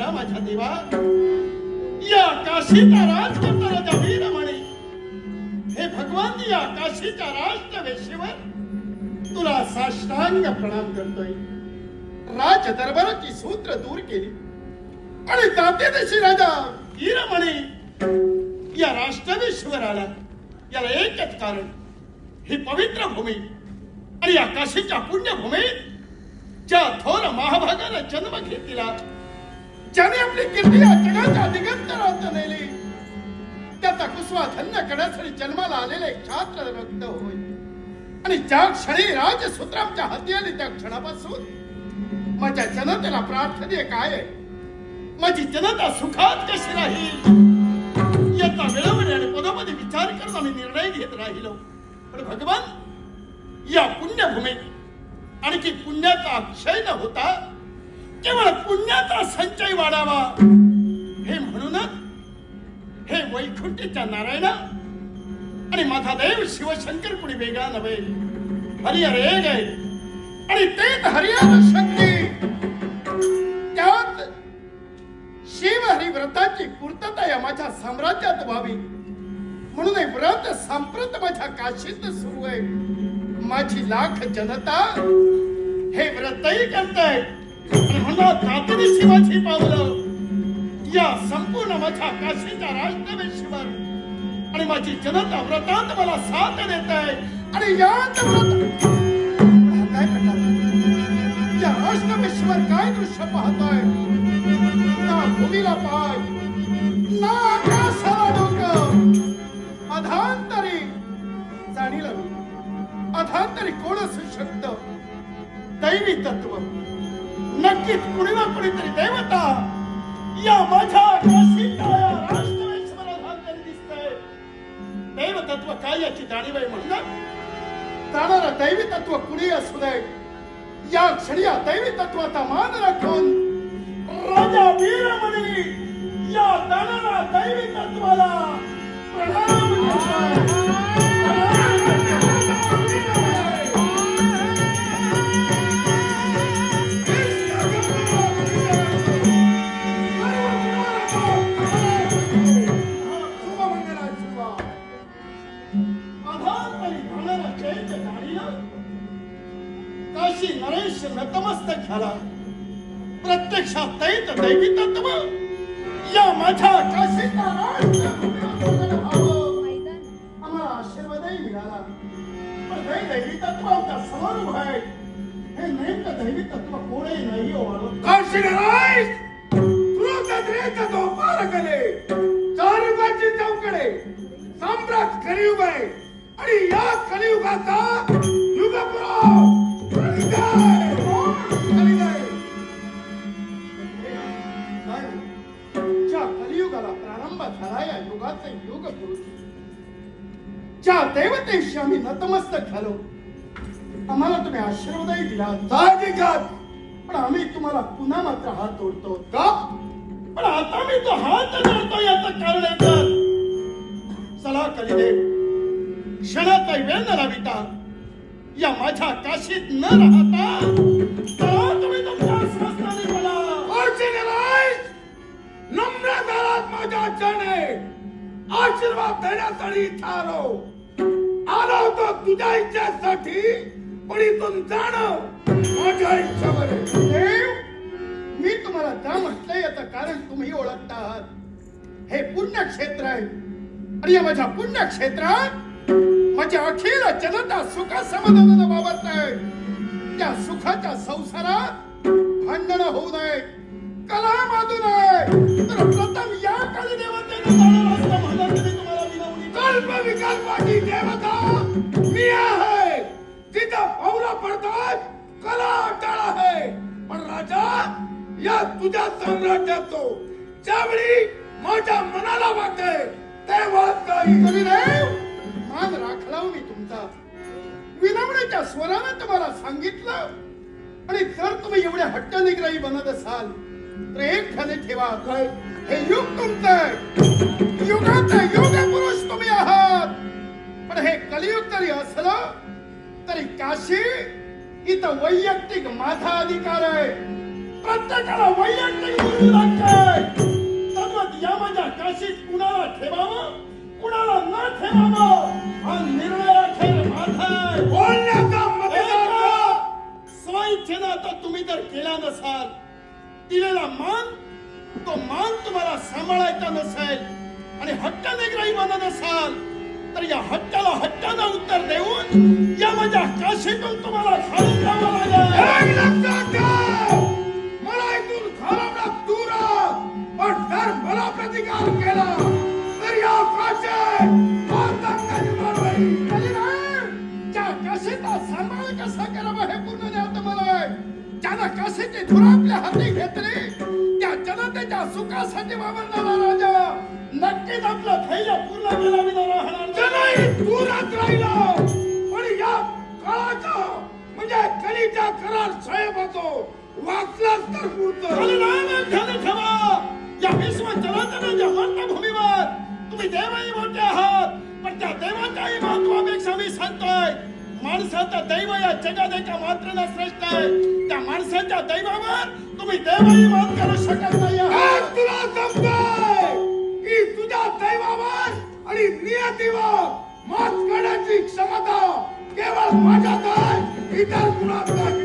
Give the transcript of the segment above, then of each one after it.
डमरुधरा माझ्या देवा. या काशीचा राज करता राजा वीरमणी. हे भगवान या काशीच्या राष्ट्रवेशीवर तुला साष्टांग प्रणाम करतोय. राज दरबाराची सूत्र दूर केली. आणि जाते तशी राजा वीरमणी या राष्ट्रवेशीवर आला. याला एकच कारण. ही पवित्र भूमी. आणि या काशीच्या पुण्यभूमीत ज्या थोर महाभागाला जन्म घेतला ज्याने आपली कीर्ती या जगाच्या दिगंतरात नेली त्याचा कुसवा धन्य करण्यासाठी जन्माला आलेले छात्र रक्त होय. आणि ज्या क्षणी राजसूत्रांच्या हाती आली त्या क्षणापासून माझ्या जनतेला प्रार्थने काय माझी जनता सुखात कशी राहील? याचा वेळोवेळी आणि पदोपदी विचार करून आम्ही निर्णय घेत राहिलो. पण भगवान या पुण्यभूमीत आणखी पुण्याचा क्षय न होता केवळ पुण्याचा संचय वाढावा. हे म्हणूनच हे वैकुंठीच्या नारायणा आणि माझा देव शिवशंकर कुणी वेगळा नव्हे. हरिहर एक आहे आणि तेच हरिहर शक्ती. त्यात शिवहरी व्रताची पूर्तता या माझ्या साम्राज्यात व्हावी. म्हणून हे व्रत संप्रत माझ्या काशीत सुरू आहे. माझी लाख जनता हे व्रतही करताय. आणि म्हणून तातडी शिवाची पावलं. या संपूर्ण माझ्या काशीच्या राजधानीशिवर आणि माझी जनता व्रतात मला साथ देत. आहे आणि याच व्रत काय प्रकार या राष्ट्रवेशीवर काय दृश्य पाहतोय? ना भूमीला पाय ना आकाशाला डोकं. अधांतरी जाणीला अधांतरी कोणच शब्द दैवी तत्व. नक्कीच कुणी ना कुणीतरी देवता या माझ्या दैवतत्व काय याची जाणीव आहे म्हणून जाणारा दैवी तत्व कुणी असू नये? या क्षणी या दैवी तत्वाचा मान राखून राजा वीरमणी या जाणारा दैवी तत्वाला प्रणाम चैत्य काशी नरेश नतमस्तक झाला. प्रत्यक्षात तैत दैवी तत्व या माझ्या काशी आम्हाला आशीर्वादही मिळाला. पण हे दैवी तत्व आमचा समोर उभं आहे. हे नेमकं दैवी तत्व कोणही नाही हो आलं. काशीनाराय क्रोधद्रेचा तो पारकले चारुबाची चौकडे. सम्राट कलियुग आहे आणि या कलियुगाचा युगपुराव. कलिदाय ज्या कलियुगाला प्रारंभ झाला या युगाचे युग पुरुष ज्या देवतेशी आम्ही नतमस्तक झालो आम्हाला तुम्ही आशीर्वादही दिला. साहजिकच पण आम्ही तुम्हाला पुन्हा मात्र हात तोडतो का? पण आता मी तो हात जोडतो याचं कारण एकच चला कलिदेव क्षणाचा वेळ न लाविता या माझ्या काशीत न राहता तुम्ही तुमच्या बोला. काशीनाराय नम्र दारात माझ्या चरणे आशीर्वाद देण्यासाठी इथं आलो आलो तो तुझ्या इच्छेसाठी पण इथून जाणं माझ्या इच्छेवर. देव मी तुम्हाला का म्हटलंय याचं कारण तुम्ही ओळखता आहात? हे पुण्यक्षेत्र आहे. आणि या माझ्या पुण्यक्षेत्रात म्हणजे अखिल जनता सुख समाधान बाबत नाही. त्या सुखाच्या संसारात भांडण होऊ नये कला माजू नये. तर प्रथम या काली देवतेने तुम्हाला विनवणी कल्प विकल्पाची देवता मी आहे. तिथं पावला पडतात कला अटाळ आहे. पण राजा या तुझ्या साम्राज्यातो ज्यावेळी माझ्या मनाला वाटते तेव्हा काही करी नाही मान राखला हो मी तुमचा. विनवण्याच्या स्वरानं तुम्हाला सांगितलं. आणि जर तुम्ही एवढे हट्ट निग्रही बनत असाल तर एक ठाणे ठेवा हे युग तुमचं युगाचा युग पुरुष तुम्ही आहात. पण हे कलियुग तरी असलं तरी काशी इथं वैयक्तिक माझा अधिकार आहे. प्रत्येकाला वैयक्तिक बोलू लागते तद्वत या माझ्या काशीत कुणाला ठेवावं. कुणाला न ठेवावं निर्णय अखेर माझा आहे बोलण्याचा मतदार? स्वइच्छेनं तर तुम्ही जर केला नसाल दिलेला मान तो मान तुम्हाला सांभाळायचा नसेल आणि हट्टाने ग्राही बनत असाल तर या हट्टाला हट्टानं उत्तर देऊन या माझ्या काशीतून तुम्हाला खाली जावं लागेल. मला इथून घालवण्यात दूर. पण जर मला प्रतिकार केला ज्यानं काशीची आपल्या हाती घेतली. त्या त्याच्या सुखासाठी वावरणारा राजा नक्कीच आपलं धैर्य पूर्ण केला विना राहणार. नाही. जनही राहिला. पण या काळाचा म्हणजे कलीचा करार साहेब होतो. वाचलाच तर पूर्ण ठेवा या विश्व चराचराच्या मातृभूमीवर तुम्ही देवही मोठे आहात पण त्या देवाच्याही महत्वापेक्षा मी सांगतोय माणसाचं दैव या जगात एका मात्र श्रेष्ठ आहे. त्या माणसाच्या दैवावर तुम्ही देवही मात करू शकत नाही तुला समजाय की तुझ्या दैवावर आणि नियतीवर मात करण्याची क्षमता केवळ माझ्यात आहे. इतर कुणात नाही.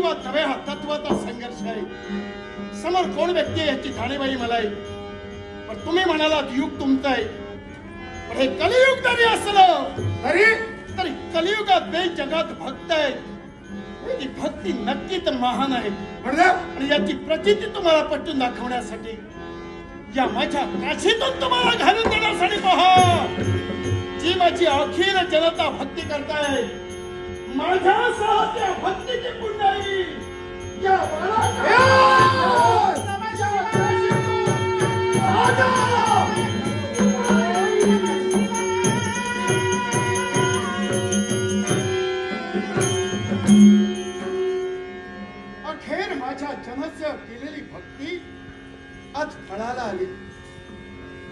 तत्वाचा संघर्ष आहे. समोर कोण व्यक्ती आहे याची जाणीवही मला आहे. पण तुम्ही म्हणालात युग तुमचं आहे. पण हे कलियुग जरी असलं. तरी तरी कलियुगात देश जगात भक्त आहेत ती भक्ती नक्कीच महान आहे. आणि याची प्रचिती तुम्हाला पटवून दाखवण्यासाठी या माझ्या काशीतून तुम्हाला घालून देण्यासाठी पहा. जी माझी अखिल जनता भक्ती करताय माझ्यासह त्या भक्तीची पुंडाई या बाळाच्या- अखेर माझ्या जनस्य केलेली भक्ती आज फळाला आली.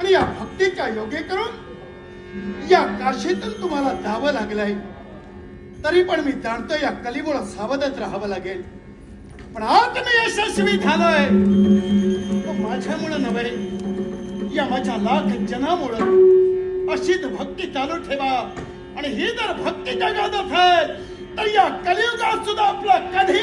आणि या भक्तीच्या योगे करून या काशीतून तुम्हाला जावं लागलंय. तरी पण मी जाणतो या कलिमुळं सावधच राहावं लागेल. पण आज मी यशस्वी झालोय. माझ्यामुळं नव्हे या माझ्या लाख जनामुळं. अशीच भक्ती चालू ठेवा. आणि ही जर भक्ती जगात असेल तर या कलियुगात सुद्धा आपला कधी